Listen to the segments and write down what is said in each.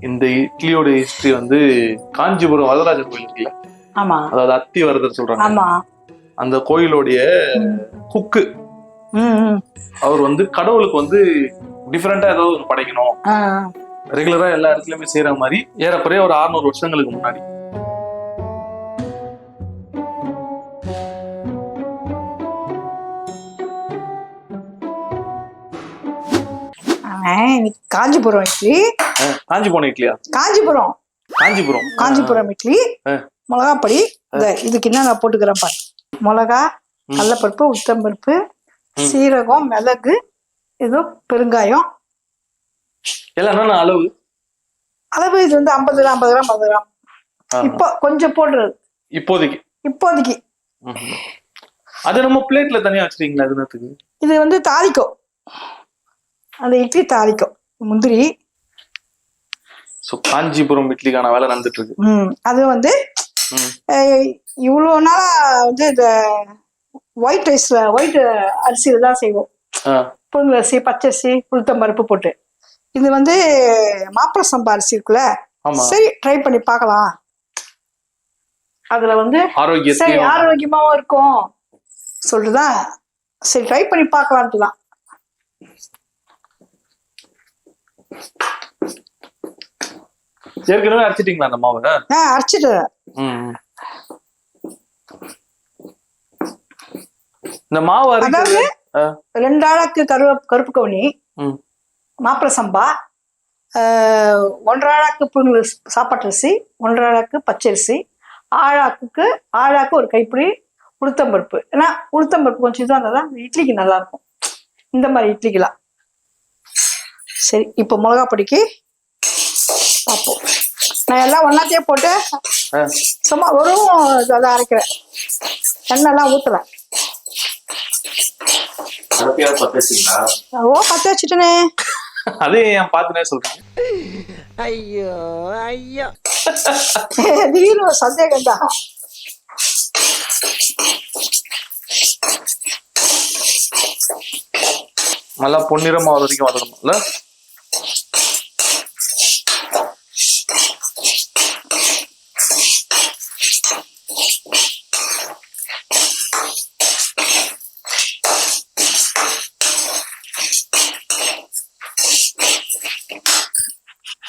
இந்த இட்லியோட ஹிஸ்டரி வந்து காஞ்சிபுரம் வரதராஜர் கோயில் இருக்குல்ல? ஆமா. அதாவது அத்தி வரதர் சொல்றாங்க. ஆமா. அந்த கோயிலுடைய குக்கு. அவர் வந்து கடவுளுக்கு வந்து டிஃப்ரெண்டா ஏதாவது ஒன்று படைக்கணும். ரெகுலரா எல்லா இடத்துலயுமே செய்யற மாதிரி ஏறக்குறைய ஒரு 600 வருஷங்களுக்கு முன்னாடி. இன்னைக்கு காஞ்சிபுரம் இட்லி. அஹ், காஞ்சி போன இட்லியா? காஞ்சிபுரம். காஞ்சிபுரம். காஞ்சிபுரம் இட்லி. மிளகாப்பொடி. இந்த இதுக்கு என்ன நான் போட்டுக்கிறேன் பாரு. மிளகா கடலப்பருப்பு உளுத்தம்பருப்பு சீரகம் மிளகு இது பெருங்காயம். அளவு? அளவு இது வந்து ஐம்பது கிராம் ஐம்பது கிராம் ஐம்பது கிராம். இப்போ கொஞ்சம் போடுறது. இப்போதைக்கு? இப்போதைக்கு. அது நம்ம பிளேட்ல தனியா வச்சிருக்கீங்களா அது இது வந்து தாளிக்கும். அந்த இட்லி தாளிக்கும். முந்திரி. ஸோ காஞ்சிபுரம் இட்லிக்கான வேலை நடந்துட்டு இருக்கு ம் அது வந்து ம். அஹ், இவ்வளோ நாளா வந்து இந்த ஒயிட் ரைஸ்ல ஒயிட் அரிசியில தான் செய்வோம். ஆஹ், புழுங்கல் அரிசி பச்சரிசி உளுத்தம் பருப்பு போட்டு. இது வந்து மாப்பிள சம்பா அரிசி இருக்குல்ல? சரி ட்ரை பண்ணி பார்க்கலாம். அதுல வந்து சரி ஆரோக்கியமாவும் இருக்கும். சொல்லிட்டுதான். சரி ட்ரை பண்ணி பார்க்கலான்ட்டு தான் ஏற்கனவே அரைச்சிட்டீங்களா அந்த மாவை? நான் அரைச்சிட்டு ம். இந்த மாவு அதாவது ரெண்டு ஆளாக்கு கருவ கருப்பு கவுனி. மாப்பிள சம்பா ஆஹ், ஒன்றரை ஆளாக்கு புழுங்கல் சாப்பாட்டு அரிசி ஒன்றரை ஆளாக்கு பச்சரிசி ஆழாக்குக்கு ஆழாக்கு ஒரு கைப்பிடி உளுத்தம்பருப்பு. ஏன்னா உளுத்தம்பருப்பு கொஞ்சம் இதாக இருந்தால் தான் இட்லிக்கு நல்லா இருக்கும் இந்த மாதிரி இட்லிக்கெல்லாம். சரி இப்போ மிளகா பொடிக்கு பார்ப்போம் நான் எல்லாம் ஒன்னாத்தையே போட்டு சும்மா வெறும் அதை அரைக்கிறேன். எண்ணெய்லாம் பத்த வச்சிங்களா ஓ பற்ற வச்சுட்டேனே. அதே ஏன் பார்த்துனே சொல்றேன். ஐயோ ஐயோ. திடீர்னு ஒரு சந்தேகம் தான். நல்லா பொன்னிறமா வர வரைக்கும் வதக்கணும்ல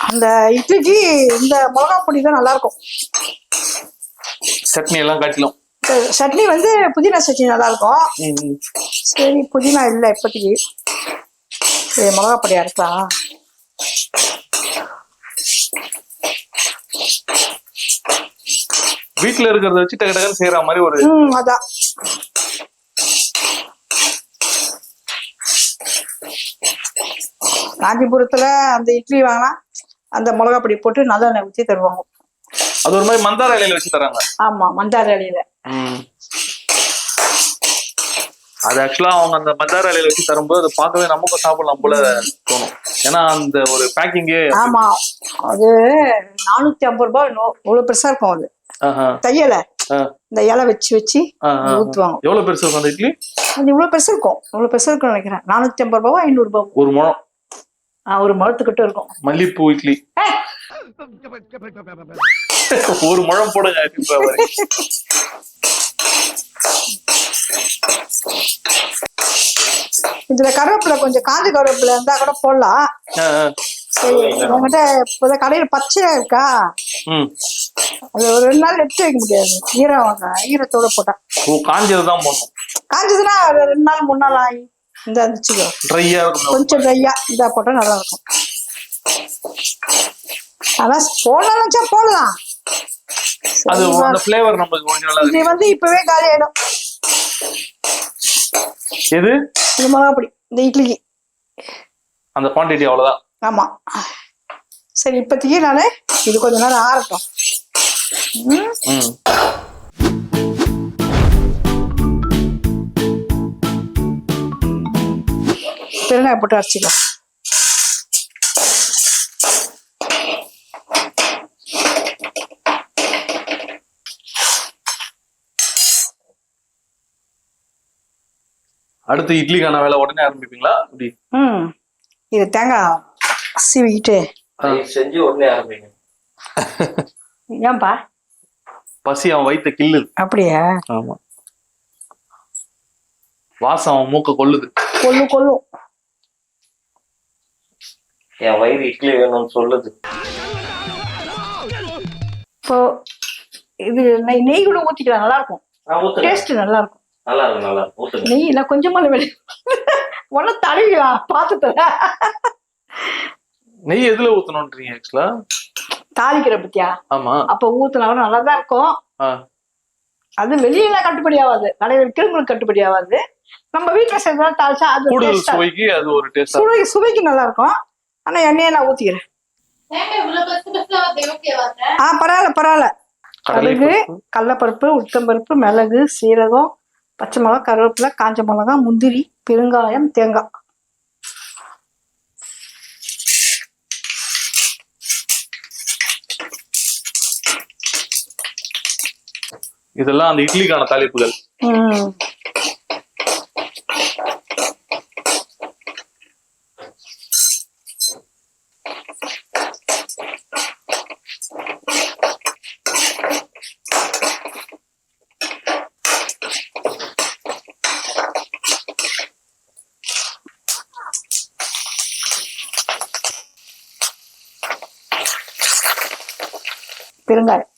அந்த இட்லிக்கு இந்த மிளகா பொடி தான் நல்லா இருக்கும் சட்னி எல்லாம் காட்டிலும். இந்த சட்னி வந்து புதினா சட்னி நல்லா இருக்கும். சரி புதினா இல்லை இப்போதைக்கு. சரி மிளகா பொடியா இருக்கலாம் வீட்டுல இருக்கிறத வச்சு டக்கு டக்குன்னு செய்யற மாதிரி ஒரு அதான் காஞ்சிபுரத்துல அந்த இட்லி வாங்கினா அந்த மிளகா பொடி போட்டு நல்லெண்ணெய் ஊற்றி தருவாங்க. அது ஒரு மாதிரி மந்தார இலையில வச்சு தராங்க. ஆமா மந்தார இலையில. அது ஆக்சுவலா அவங்க அந்த மந்தார இலையில வச்சு தரும்போது அதை பார்க்கவே நமக்கும் சாப்பிடலாம் போல தோணும். ஏன்னா அந்த ஒரு பேக்கிங்கே ஆமா அது நானூத்தி ஐம்பது ரூபாய் இவ்வளவு பெருசா இருக்கும் அது. தையல இந்த இலை. வச்சு வச்சு ஊத்துவாங்க. எவ்வளவு பெருசு இருக்கும் அந்த இட்லி? அது இவ்வளவு பெருசு இருக்கும். இவ்வளவு பெருசு இருக்கும்னு நினைக்கிறேன். நானூத்தி ஐம்பது ரூபாவா ஐநூறு ரூபாய் ஒரு முழம். ஒரு முழத்துக்கிட்ட இருக்கும். மல்லிப்பூ இட்லி. ஒரு முழம் போடுங்க. இதுல கருவேப்பிலை கொஞ்சம் காஞ்ச கருவேப்பிலை இருந்தா கூட போடலாம். உங்ககிட்ட இப்போ கடையில பச்சையா இருக்கா. அது ஒரு ரெண்டு நாள் எடுத்து வைக்க முடியாது. ஈரம் ஈரத்தோட போட்டா. ஓ காஞ்சதுதான் போடணும். காஞ்சதுன்னா ரெண்டு நாள் மூணு நாள் ஆகி. இந்த இருந்துச்சுக்கோ ட்ரையா இருக்கும் கொஞ்சம் ட்ரையா இதா போட்டா நல்லா இருக்கும் அதான் போடலாம் நினைச்சா போடலாம். அது அந்த ஃபிளேவர் நமக்கு கொஞ்சம் நல்லா இது வந்து இப்பவே காலி ஆயிடும். எது? இந்த மிளகா பொடி இந்த இட்லிக்கு. அந்த குவான்டிட்டி அவ்வளவுதான். ஆமா. சரி இப்போதைக்கு நானு இது கொஞ்ச நேரம் ஆறட்டும். ம், பெருங்காயம் போட்டு அரைச்சிக்கலாம். அடுத்து இட்லிக்கான வேலை உடனே ஆரம்பிப்பீங்களா? அப்படி ம். இது தேங்காய் சீவிக்கிட்டு செஞ்சு உடனே ஆரம்பிங்க. ஏன்பா? பசி அவன் வயித்த கில்லுது அப்படியா? ஆமா. வாசம் அவன் மூக்க கொல்லுது கொள்ளு கொள்ளும் என் வயிறு இட்லி வேணும்னு சொல்லுது. இப்போ இது நெய் நெய் கூட ஊத்திக்கலாம் நல்லா இருக்கும் டேஸ்ட் நல்லா இருக்கும் நல்லா இருக்கும் நல்லா இருக்கும் நெய் நான் கொஞ்சமா வெளி ஒன்னும் தடவிக்கலாம் பார்த்துட்டு நெய் எதுல ஊத்தணும்ன்றீங்க ஆக்சுவலா தாளிக்கிற பத்தியா? ஆமா. அப்ப ஊத்துனாலும் நல்லா தான் இருக்கும். அது வெளியில கட்டுப்படி ஆகாது கடையில் விற்கிறவங்களுக்கு கட்டுப்படி ஆகாது நம்ம வீட்டுல செய்யறதா தாளிச்சா அது சுவைக்கு அது ஒரு டேஸ்டா சுவை சுவைக்கு நல்லா இருக்கும் ஆனா எண்ணெயை நான் ஊத்திக்கிறேன் ஆ பரவாயில்ல பரவாயில்ல. கடுகு பருப்பு. கடலப்பருப்பு உளுத்தம்பருப்பு மிளகு சீரகம் பச்சை மிளகா கருவேப்பிலை காஞ்ச மிளகா முந்திரி பெருங்காயம் தேங்காய். இதெல்லாம் அந்த இட்லிக்கான தாளிப்புகள். பெருங்காயம்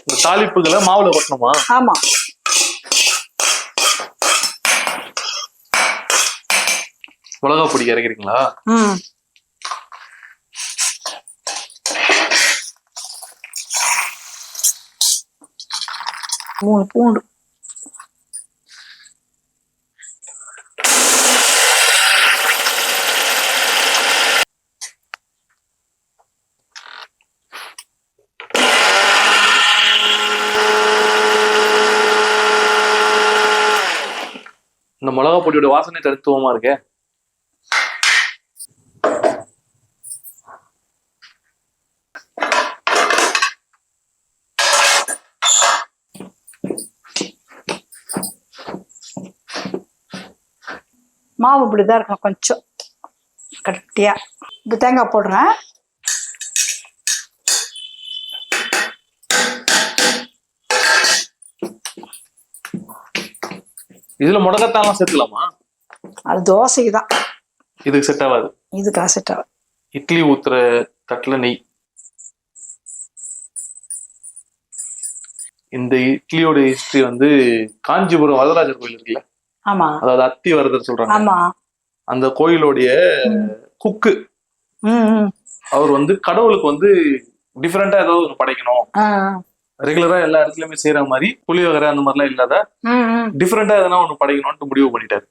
இந்த தாளிப்புகளை மாவுல கொட்டணுமா? ஆமா. மிளகா பொடி இறக்கிறீங்களா மூணு பூண்டு. இந்த மிளகா பொடியோட வாசனை தனித்துவமா இருக்கே. மாவு இப்படிதான் இருக்கும் கொஞ்சம். கட்டியா இப்போ தேங்காய் போடுறேன். இதுல முடக்கத்தான்லாம் சேர்த்துலாமா அது தோசைக்கு தான் இதுக்கு செட் ஆகாது. இது காசட்டாவை இட்லி ஊத்துற தட்டுல நெய். இந்த இட்லியோட ஹிஸ்டரி வந்து காஞ்சிபுரம் வரதராஜர் கோயில் இருக்குல்ல? ஆமா. அதாவது அத்தி வரதர் சொல்றாங்க. ஆமா. அந்த கோயிலோடைய குக்கு. அவர் வந்து கடவுளுக்கு வந்து டிஃப்ரெண்டா ஏதாவது ஒன்று படைக்கணும். ரெகுலரா எல்லா இடத்துலயுமே செய்யற மாதிரி புளியோகரை அந்த மாதிரிலாம் இல்லாத டிஃப்ரெண்டா எதனா ஒன்று படைக்கணும்னு முடிவு பண்ணிட்டாரு.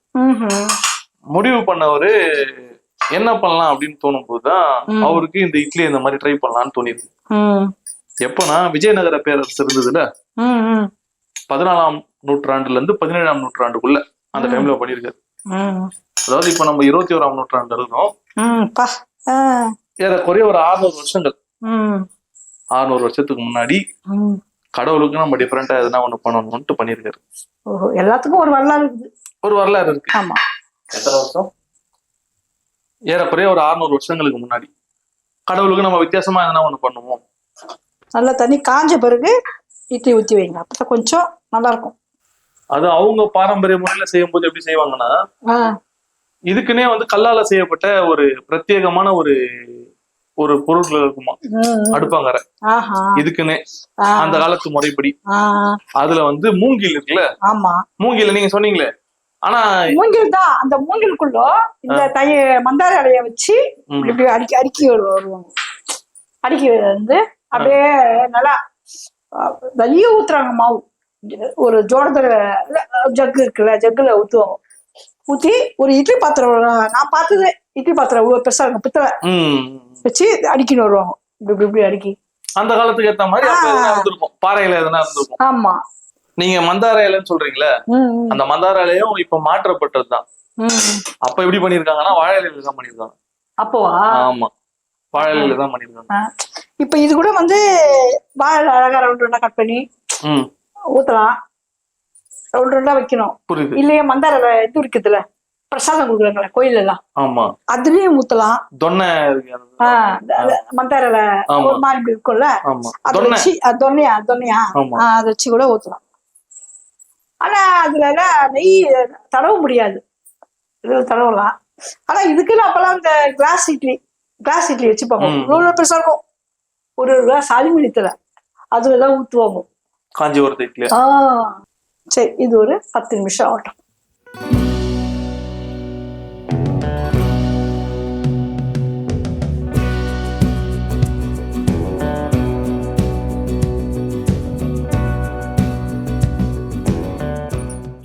முடிவு பண்ணவரு என்ன பண்ணலாம் அப்படின்னு தோணும் போதுதான். அவருக்கு இந்த இட்லி இந்த மாதிரி ட்ரை பண்ணலாம்னு ம். எப்பனா விஜயநகர பேரரசு இருந்ததுல பதினாலாம் நூற்றாண்டுல இருந்து பதினேழாம் நூற்றாண்டுக்குள்ள அந்த. டைம்ல பண்ணியிருக்காரு. ம். அதாவது இப்ப நம்ம இருபத்தி ஓராம் நூற்றாண்டு இருக்கோம் ஏறக்குறைய ஒரு அறுநூறு வருஷங்கள். அறுநூறு வருஷத்துக்கு முன்னாடி கடவுளுக்கு நம்ம டிஃப்ரெண்டா எதனா ஒண்ணு பண்ணணும்ட்டு பண்ணியிருக்காரு. ஓஹோ எல்லாத்துக்கும் ஒரு வரலாறு இருக்குது. ஒரு வரலாறு இருக்கு. ஆமா. எத்தனை வருஷம்? ஏறக்குறைய ஒரு அறுநூறு வருஷங்களுக்கு முன்னாடி. கடவுளுக்கு நம்ம வித்தியாசமா எதனா ஒண்ணு பண்ணுவோம். நல்லா தண்ணி காஞ்ச பிறகு இட்லி ஊற்றி வைங்க. அப்பதான் கொஞ்சம் நல்லா இருக்கும் அது அவங்க பாரம்பரிய முறையில செய்யும் போது எப்படி செய்வாங்கன்னா இதுக்குன்னே வந்து கல்லால செய்யப்பட்ட ஒரு பிரத்யேகமான ஒரு ஒரு பொருட்கள் இருக்குமா. அடுப்பாங்கற இதுக்குன்னே அந்த காலத்து முறைப்படி. அதுல வந்து மூங்கில் இருக்குல்ல? ஆமா. மூங்கில நீங்க சொன்னீங்களே. ஆனா மூங்கில் தான். அந்த மூங்கிலுக்குள்ள இந்த தைய மந்தார இலைய வச்சு இப்படி அடுக்கி அடுக்கி வரு- வருவாங்க. அடுக்கி வந்து அப்படியே நல்லா வெளிய ஊத்துறாங்க மாவு. ஒரு ஜோடத்துல ஜக்கு இருக்குல்ல ஜக்குல ஊத்துவாங்க. ஊத்தி ஒரு இட்லி பாத்திரம் நான் பார்த்தது இட்லி பாத்திரம் பெருசா இருக்கும் பித்தளை. வச்சு அடிக்கின்னு வருவாங்க. இப்படி இப்படி அடிக்கி. அந்த காலத்துக்கு ஏத்த மாதிரி இருந்திருக்கும். பாறையில எதனா இருந்திருக்கும். ஆமா. நீங்க மந்தார இலைன்னு சொல்றீங்களே அந்த மந்தார இலையும் இப்ப மாற்றப்பட்டதுதான். அப்ப எப்படி பண்ணிருக்காங்கன்னா வாழை இலையில தான் பண்ணிருக்காங்க அப்போவா? ஆமா. வாழை இலையில தான் பண்ணிருக்காங்க இப்ப இது கூட வந்து வாழை அழகா ரவுண்ட் ரவுண்டா கட் பண்ணி ஊத்தலாம். ரவுண்ட் ரவுண்டா வைக்கணும். புரியுது. இல்லையா மந்தார இது இருக்குதுல்ல? பிரசாதம் கொடுக்குறாங்களே கோயில் எல்லாம் ஆமா. அதுலயும் ஊத்தலாம். தொன்னை இருக்கு அது. ஆஹ் அந்த- அந்த மந்தார இலை ஆமா. ஒரு மாதிரி இருக்கும்ல அதை வச்சு தொன்னையா தொன்னையா? அதை வச்சு கூட ஊத்தலாம். ஆனா அதுல நெய் தடவ முடியாது. இதுல தடவலாம். ஆனா இதுக்குன்னு அப்பெல்லாம் இந்த கிளாஸ் இட்லி கிளாஸ் இட்லி வச்சுப்பாங்க. ம். இவ்வளவு பெருசா இருக்கும். ஒரு ஒரு கிளாஸ் அலுமினியத்துல அதுலதான் ஊத்துவாங்க. காஞ்சிபுரத்து இட்லி. ஆஹ் சரி இது ஒரு பத்து நிமிஷம் ஆகட்டும்.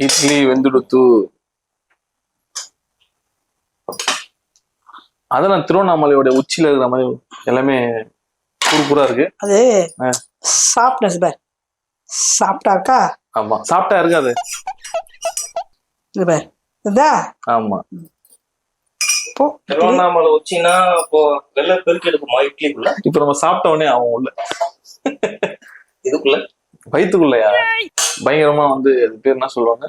இட்லி வெந்துடுத்து. அதான் திருவண்ணாமலையோட உச்சியில இருக்கிற மாதிரி எல்லாமே குறுகுறா இருக்கு. அது. சாப்பிட்டேன் பார். சாப்பிட்டாக்கா ஆமா. சாப்பிட்டா இருக்காது. ஆமா. திருவண்ணாமலை உச்சினா இப்போ வெள்ளை பெருக்கு எடுக்குமா இட்லிக்குள்ள? இப்ப நம்ம சாப்பிட்ட உடனே அவன் உள்ள. இதுக்குள்ள? வயிற்றுக்குள்ளயா பயங்கரமா வந்து அது பேர் என்ன சொல்லுவாங்க?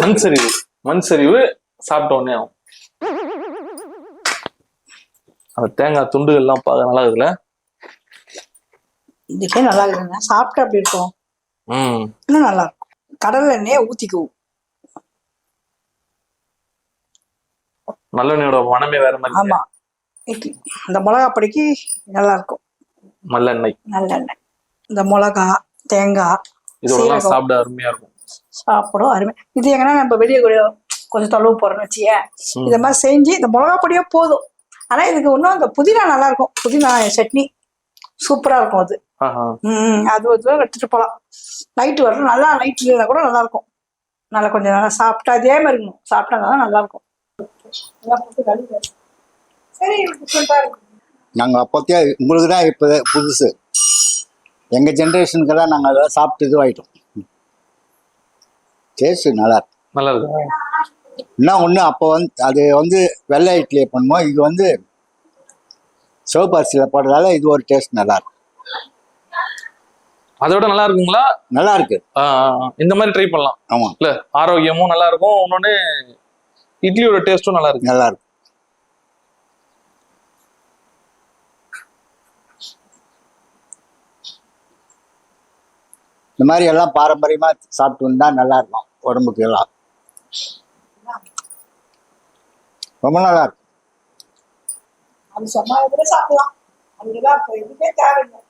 மண் சரிவு மண் சரிவு சாப்பிட்ட உடனே ஆகும். அந்த தேங்காய் துண்டுகள் எல்லாம் பார்க்க நல்லா இருக்குல்ல இதுக்கே நல்லா இருக்குங்க. சாப்பிட்டா அப்படி இருக்கும்? ம். இன்னும் நல்லா இருக்கும். கடல்ல எண்ணெயை ஊத்திக்குவோம் நல்லெண்ணெயோட மனமே வேற மாதிரி ஆமா. இட்லி. இந்த மிளகா பொடிக்கு நல்லா இருக்கும். நல்லெண்ணெய். நல்லெண்ணெய். இந்த மிளகா தேங்காய் இதோட சீரகம். சாப்பிட அருமையா இருக்கும். சாப்பிடும் அருமை. இது எங்கன்னா நம்ம வெளியே கொஞ்சம் கொஞ்சம் தொலைவு போறோம்னு வச்சியே. இத மாதிரி செஞ்சு இந்த மிளகா பொடியே போதும். ஆனா இதுக்கு இன்னும் அந்த புதினா நல்லா இருக்கும். புதினா சட்னி. சூப்பரா இருக்கும் அது. ம் அது ஒரு எடுத்துட்டு போகலாம் நைட்டு வரணும். நல்லா நைட் இருந்தா கூட நல்லா இருக்கும். நல்லா கொஞ்சம் நல்லா சாப்பிட்டா அதே மாதிரி இருக்கணும் சாப்பிட்டா நல்லா இருக்கும். நல்லா இருக்கும் நாங்கள் அப்போத்தையே உங்களுக்கு தான் இப்போ புதுசு. எங்கள் ஜென்ரேஷனுக்கெல்லாம் நாங்கள் அதெல்லாம் சாப்பிட்டு இதுவாயிட்டோம். டேஸ்ட்டு நல்லா இருக்கு. நல்லா இருக்கு. இன்னும் ஒன்று அப்போ வந்து அது வந்து வெள்ளை இட்லியை பண்ணுவோம். இது வந்து சிவப்பு அரிசியில் போடுறதால இது ஒரு டேஸ்ட் நல்லா இருக்கு. அதை விட நல்லா இருக்குங்களா? நல்லா இருக்கு. இந்த மாதிரி ட்ரை பண்ணலாம். ஆமா. இல்ல ஆரோக்கியமும் நல்லா இருக்கும். இன்னொன்னு இட்லியோட டேஸ்டும் நல்லா இருக்கு. நல்லா இருக்கு. இந்த மாதிரி எல்லாம் பாரம்பரியமா சாப்பிட்டு வந்தா நல்லா இருக்கும் உடம்புக்கு எல்லாம். ரொம்ப நல்லா இருக்கு அது சொன்னா கூட சாப்பிடலாம். அதுக்கெல்லாம் இப்போ எதுவுமே தேவையில்லை.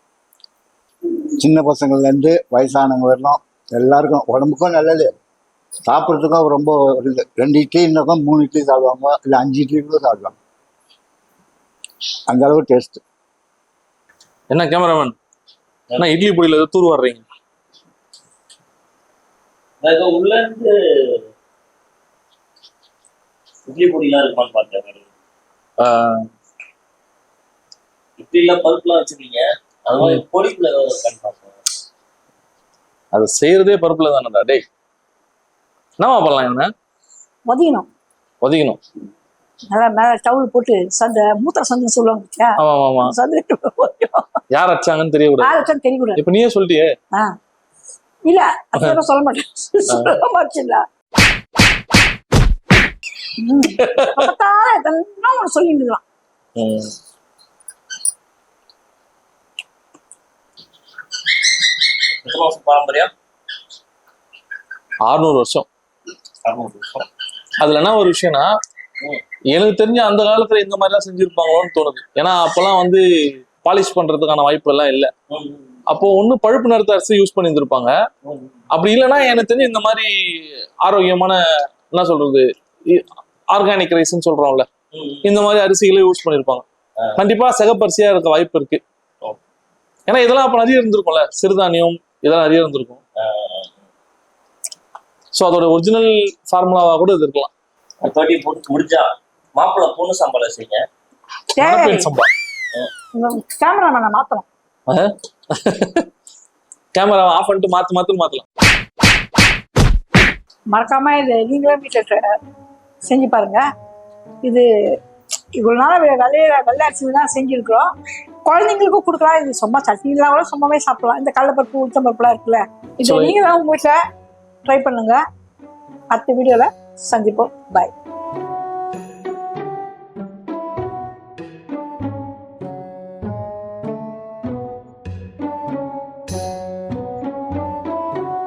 சின்ன பசங்கள்ல இருந்து வயசானவங்க வரலாம். எல்லாருக்கும் உடம்புக்கும் நல்லது. சாப்பிட்றதுக்கும் ரொம்ப இது. ரெண்டு இட்லி இருந்தாக்கும் மூணு இட்லி சாப்பிடுவாங்க. இல்லை அஞ்சு இட்லி கூட சாப்பிடுவாங்க அந்த அளவு டேஸ்ட் என்ன கேமராமேன் என்ன இட்லி பொடியில தூர் வர்றீங்க இதோ உள்ள இருந்து இட்லி பொடிலாம் இருக்குமான்னு பார்த்தேன் இட்லில பருப்புலாம் வச்சிருக்கீங்க அது மாதிரி ஏதாவது இருக்கான்னு பார்த்தேன் அது செய்யறதே பருப்புல தானடா டேய். என்னவா பண்ணலாம் என்ன? மதியணும் ஒதுக்கணும் நல்லா மேலே டவுல் போட்டு சந்தை மூத்த சந்தை சொல்லுவாங்க? ஆமா ஆமா ஆமா சந்தை யார் தெரியக்கூடாது. தெரியக்கூடாது. இப்ப நீயே சொல்லிட்டியே. ஆ. இல்ல அதெல்லாம் சொல்ல மாட்டேன். சொல்ல சொல்லிட்டு இருக்கலாம். பாரம்பரியம்? அறுநூறு வருஷம். அதுல என்ன ஒரு விஷயம்னா எனக்கு தெரிஞ்ச அந்த காலத்துல இந்த மாதிரி எல்லாம் செஞ்சிருப்பாங்களோன்னு தோணுது. ஏன்னா அப்பெல்லாம் வந்து பாலிஷ் பண்றதுக்கான வாய்ப்பு எல்லாம் இல்ல அப்போ ஒண்ணு பழுப்பு நிறத்த அரிசி யூஸ் பண்ணியிருந்திருப்பாங்க ம், ம். அப்படி இல்லைன்னா எனக்கு தெரிஞ்சு இந்த மாதிரி ஆரோக்கியமான என்ன சொல்றது ஆர்கானிக் ரைஸ்ன்னு சொல்றோம்ல. இந்த மாதிரி அரிசிகளே யூஸ் பண்ணிருப்பாங்க கண்டிப்பா சிகப்பரிசியா இருக்க வாய்ப்பு இருக்கு. ஏன்னா இதெல்லாம் அப்ப நிறைய இருந்திருக்கும்ல சிறுதானியம் இதெல்லாம் நிறைய இருந்திருக்கும் ஸோ அதோட ஒரிஜினல் ஃபார்முலாவா கூட இது இருக்கலாம் தொட்டி போட்டு முடிஞ்சா மாப்பிள்ளை பொண்ணு சம்பளம் செய்யுங்க மணப்பெண் சம்பா கேமராமேனை மாத்தணும் கேமரா ஆஃப் பண்ணிட்டு மாத்து மாத்து மாத்தலாம். மறக்காம இது நீங்களும் வீட்டில் செஞ்சு பாருங்க. இது இவ்வளவு நாள் வெள்ளைய வெள்ளை அரிசி தான் செஞ்சிருக்கிறோம். குழந்தைங்களுக்கும் கொடுக்கலாம். இது சும்மா சட்னிலாம் கூட சும்மாவே சாப்பிடலாம். இந்த கடலைப்பருப்பு உளுத்தம்பருப்புலாம் இருக்குல்ல. இது சுவை. நீங்க தான் உங்க வீட்டில் ட்ரை பண்ணுங்க. அடுத்த வீடியோவில் சந்திப்போம். பாய்